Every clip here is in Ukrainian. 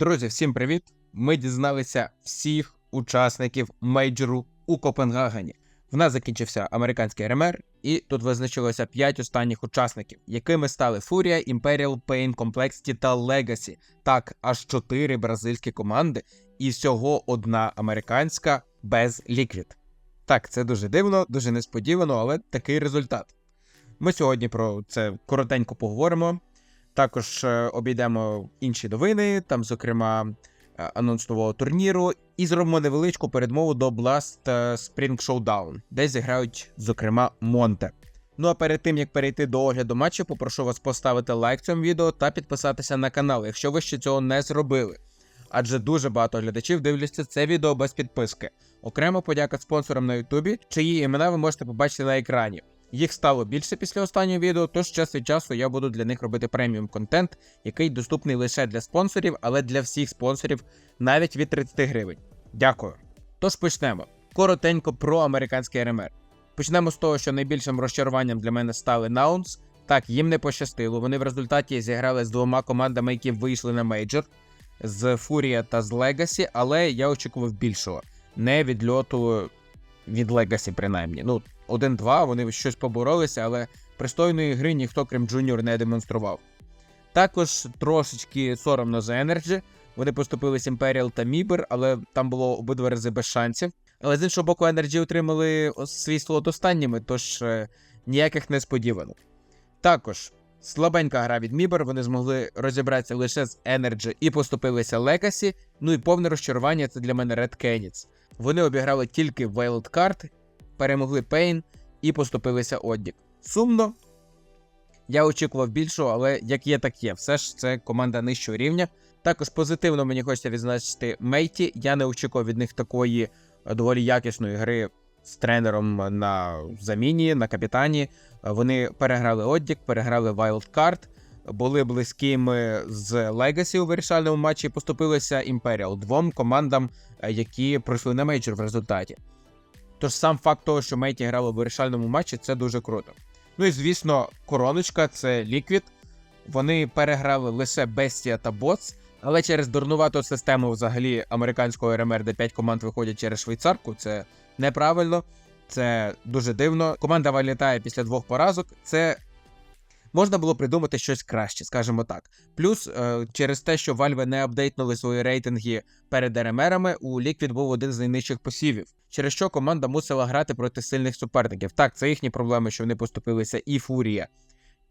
Друзі, всім привіт! Ми дізналися всіх учасників мейджору у Копенгагені. В нас закінчився американський РМР, і тут визначилося 5 останніх учасників, якими стали Фурія, Imperial, Pain, Complexity та Legacy. Так, аж 4 бразильські команди, і всього одна американська без Liquid. Так, це дуже дивно, дуже несподівано, але такий результат. Ми сьогодні про це коротенько поговоримо. Також е, обійдемо інші новини, там, зокрема, е, анонс нового турніру, і зробимо невеличку передмову до Blast е, Spring Showdown, де зіграють, зокрема, Монте. Ну а перед тим як перейти до огляду матчу, попрошу вас поставити лайк цьому відео та підписатися на канал, якщо ви ще цього не зробили. Адже дуже багато глядачів дивляться це відео без підписки. Окремо подяка спонсорам на Ютубі, чиї імена ви можете побачити на екрані. Їх стало більше після останнього відео, тож час від часу я буду для них робити преміум контент, який доступний лише для спонсорів, але для всіх спонсорів навіть від 30 гривень. Дякую. Тож почнемо. Коротенько про американський РМР. Почнемо з того, що найбільшим розчаруванням для мене стали Наунс. Так, їм не пощастило. Вони в результаті зіграли з двома командами, які вийшли на мейджор з Фурія та з Легасі, але я очікував більшого. Не відльоту від Легасі, принаймні. Ну, 1-2, вони щось поборолися, але пристойної гри ніхто, крім Джуніор, не демонстрував. Також трошечки соромно за Energy. Вони поступились Imperial та Мібер, але там було обидва рази без шансів. Але з іншого боку, Energy отримали свій слот останніми, тож е, ніяких несподіванок. Також слабенька гра від Мібер, вони змогли розібратися лише з Energy і поступилися Legacy. Ну і повне розчарування це для мене Red Canids. Вони обіграли тільки Wild Card, перемогли Пейн і поступилися Оддік. Сумно. Я очікував більшого, але як є, так є. Все ж це команда нижчого рівня. Також позитивно мені хочеться відзначити Мейті. Я не очікував від них такої е, доволі якісної гри з тренером на заміні, на капітані. Вони переграли Оддік, переграли Wild Card, були близькими з Legacy у вирішальному матчі поступилися Imperial двом командам, е, які пройшли на мейджор в результаті. Тож сам факт того, що Мейті грали в вирішальному матчі, це дуже круто. Ну і звісно, короночка це ліквід. Вони переграли лише Бестія та Боц, але через дурнувату систему взагалі американського РМР, де 5 команд виходять через швейцарку, це неправильно, це дуже дивно. Команда вилітає після двох поразок. Це можна було придумати щось краще, скажімо так. Плюс е, через те, що Valve не апдейтнули свої рейтинги перед РМРами, у Liquid був один з найнижчих посівів, через що команда мусила грати проти сильних суперників. Так, це їхні проблеми, що вони поступилися і Фурія,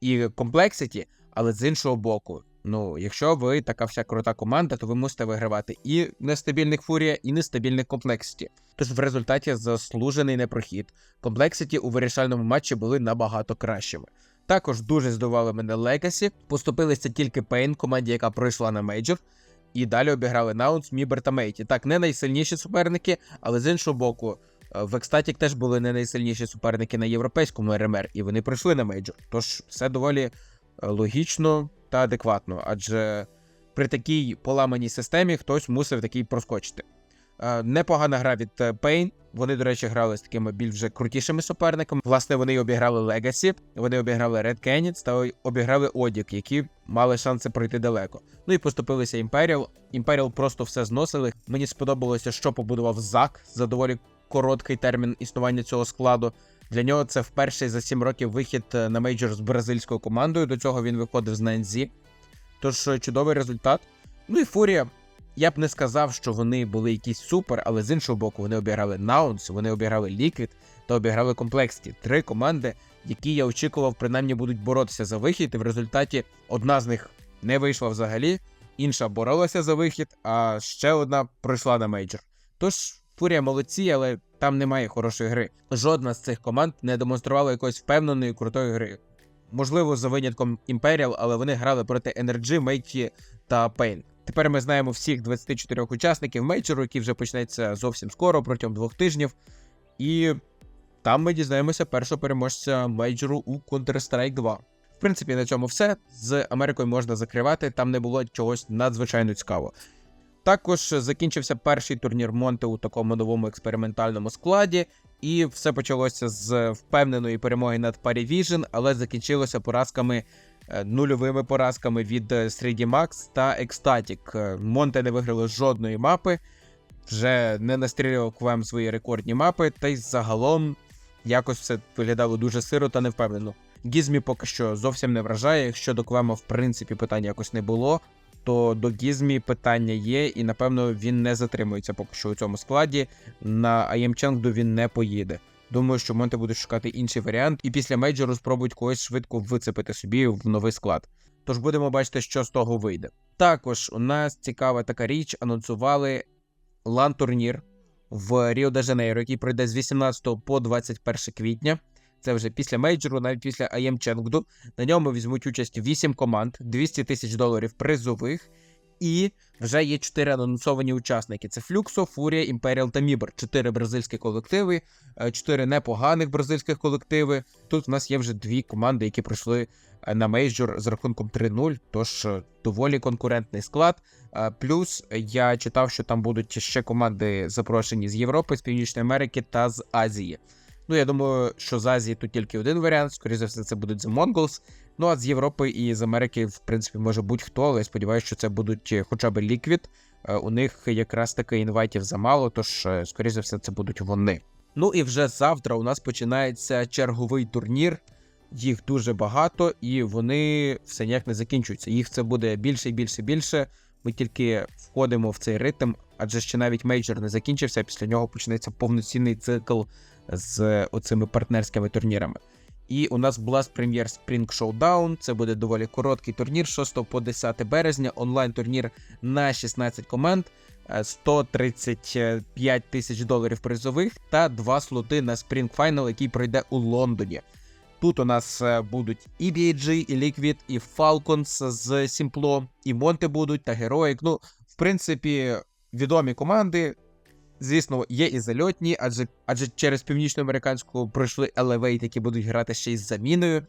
і Complexity, але з іншого боку. Ну, якщо ви така вся крута команда, то ви мусите вигравати і нестабільних Фурія, і нестабільних Complexity. Тож в результаті заслужений непрохід. Complexity у вирішальному матчі були набагато кращими. Також дуже здивували мене Legacy, поступилися тільки Pain, команді, яка пройшла на мейджор, і далі обіграли Наунс, Мібер та Мейті. Так, не найсильніші суперники, але з іншого боку, е, в Екстатік теж були не найсильніші суперники на європейському РМР, і вони пройшли на мейджор. Тож все доволі е, логічно та адекватно, адже при такій поламаній системі хтось мусив такий проскочити. Е, Непогана гра від Pain. Вони, до речі, грали з такими більш вже крутішими суперниками. Власне, вони обіграли Legacy, вони обіграли Red Canids та обіграли Одік, які мали шанси пройти далеко. Ну і поступилися Imperial. Imperial просто все зносили. Мені сподобалося, що побудував Зак за доволі короткий термін існування цього складу. Для нього це вперше за 7 років вихід е, на мейджор з бразильською командою. До цього він виходив з ННЗ. Тож е, чудовий результат. Ну і Фурія. Я б не сказав, що вони були якісь супер, але з іншого боку, вони обіграли Наунс, вони обіграли Liquid та обіграли Complexity. Три команди, які я очікував, принаймні будуть боротися за вихід, і в результаті одна з них не вийшла взагалі, інша боролася за вихід, а ще одна пройшла на мейджор. Тож Фурія молодці, але там немає хорошої гри. Жодна з цих команд не демонструвала якоїсь впевненої крутої гри. Можливо, за винятком Imperial, але вони грали проти NRG, Мейті та Pain. Тепер ми знаємо всіх 24 учасників мейджору, який вже почнеться зовсім скоро, протягом двох тижнів. І там ми дізнаємося першого переможця мейджору у Counter-Strike 2. В принципі, на цьому все. З Америкою можна закривати, там не було чогось надзвичайно цікавого. Також закінчився перший турнір Монте у такому новому експериментальному складі, і все почалося з впевненої перемоги над Parivision, але закінчилося поразками нульовими поразками від е, 3D Max та Ecstatic. Е, Монте не виграли жодної мапи, вже не настрілював Квем свої рекордні мапи, та й загалом якось все виглядало дуже сиро та невпевнено. Гізмі поки що зовсім не вражає. Якщо до Квема, в принципі, питань якось не було, то до Гізмі питання є, і напевно він не затримується поки що у цьому складі. На Аємчангду він не поїде. Думаю, що Монте буде шукати інший варіант, і після мейджору спробують когось швидко вицепити собі в новий склад. Тож будемо бачити, що з того вийде. Також у нас цікава така річ: анонсували лан-турнір в Ріо де Жанейро, який пройде з 18 по 21 квітня. Це вже після мейджору, навіть після АЄМ Ченгду. На ньому візьмуть участь 8 команд, 200 тисяч доларів призових. І вже є 4 анонсовані учасники: це Флюксо, Фурія, Імперіал та Мібер. 4 бразильські колективи, 4 непоганих бразильських колективи. Тут в нас є вже дві команди, які пройшли е, на мейджор з рахунком 3-0, тож е, доволі конкурентний склад. Е, Плюс я читав, що там будуть ще команди запрошені з Європи, з Північної Америки та з Азії. Ну, я думаю, що з Азії тут тільки один варіант, скоріше за все, це будуть The Mongols. Ну а з Європи і з Америки, в принципі, може будь-хто, але я сподіваюся, що це будуть е, хоча б Liquid. Е, У них якраз таки інвайтів замало, тож, е, скоріше за все, це будуть вони. Ну і вже завтра у нас починається черговий турнір. Їх дуже багато, і вони все ніяк не закінчуються. Їх це буде більше і більше і більше. Ми тільки входимо в цей ритм, адже ще навіть мейджор не закінчився. Після нього почнеться повноцінний цикл з оцими партнерськими турнірами. І у нас Blast Premier Spring Showdown. Це буде доволі короткий турнір 6 по 10 березня. Онлайн турнір на 16 команд, е, 135 тисяч доларів призових та два слоти на Spring Final, який пройде у Лондоні. Тут у нас е, будуть і BAG, і Liquid, і Falcons з Сімпло, і Монте будуть, та Heroic. Ну, в принципі, відомі команди. Звісно, є і зальотні, адже адже через північноамериканську пройшли Elevate, які будуть грати ще й з заміною.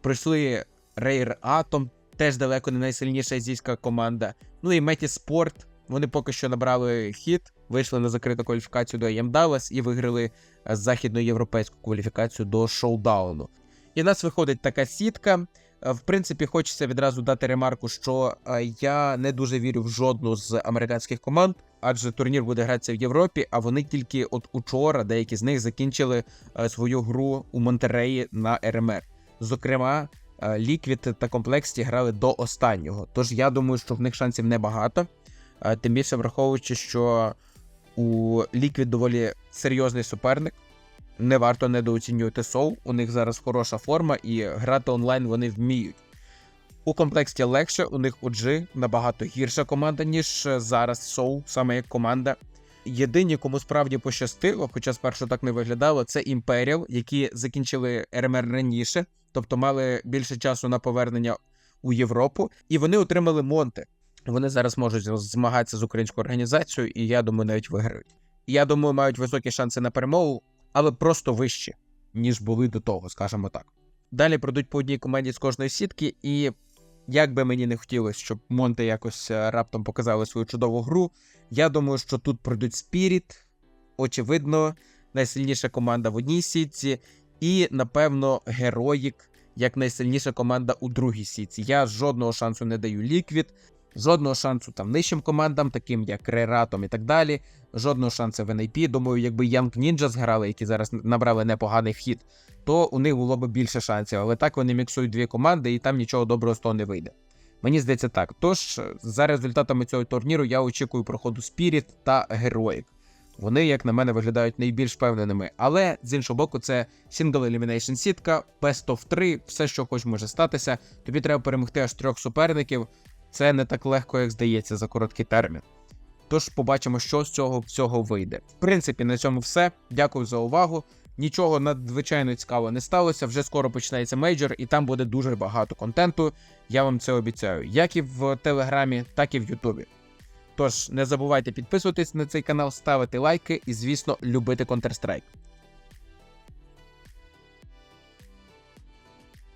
Пройшли Rare Atom, теж далеко не найсильніша азійська команда. Ну і Меті Спорт. Вони поки що набрали хід, вийшли на закриту кваліфікацію до AM Dallas і виграли е, західноєвропейську кваліфікацію до шоудауну. І в нас виходить така сітка. Е, В принципі, хочеться відразу дати ремарку, що е, я не дуже вірю в жодну з американських команд, адже турнір буде гратися в Європі, а вони тільки от учора, деякі з них закінчили е, свою гру у Монтереї на РМР. Зокрема, е, Ліквід та Комплексті грали до останнього. Тож я думаю, що в них шансів небагато. Е, Тим більше враховуючи, що у Ліквід доволі серйозний суперник. Не варто недооцінювати Соу. У них зараз хороша форма, і грати онлайн вони вміють. У комплексті легше, у них OG набагато гірша команда, ніж е, зараз Соу, саме як команда. Єдині, кому справді пощастило, хоча спершу так не виглядало, це Imperial, які закінчили РМР раніше, тобто мали більше часу на повернення у Європу, і вони отримали Монте. Вони зараз можуть змагатися з українською організацією, і я думаю, навіть виграють. Я думаю, мають високі шанси на перемогу, але просто вищі, ніж були до того, скажімо так. Далі пройдуть по одній команді з кожної сітки, і як би мені не хотілося, щоб Монте якось е, раптом показали свою чудову гру, я думаю, що тут пройдуть Спіріт, очевидно, найсильніша команда в одній сітці, і, напевно, Героїк як найсильніша команда у другій сітці. Я жодного шансу не даю Ліквід, жодного шансу там нижчим командам, таким як Рератом і так далі. Жодного шансу в NIP. Думаю, якби Young Ninja зграли, які зараз набрали непоганий вхід, то у них було б більше шансів. Але так вони міксують дві команди, і там нічого доброго з того не вийде. Мені здається так. Тож, за результатами цього турніру, я очікую проходу Spirit та Heroic. Вони, як на мене, виглядають найбільш впевненими. Але з іншого боку, це Single Elimination сітка, Best of 3, все, що хоч може статися. Тобі треба перемогти аж трьох суперників. Це не так легко, як здається, за короткий термін. Тож побачимо, що з цього всього вийде. В принципі, на цьому все. Дякую за увагу. Нічого надзвичайно цікавого не сталося. Вже скоро починається мейджор, і там буде дуже багато контенту. Я вам це обіцяю, як і в Телеграмі, так і в Ютубі. Тож не забувайте підписуватись на цей канал, ставити лайки і, звісно, любити Counter-Strike.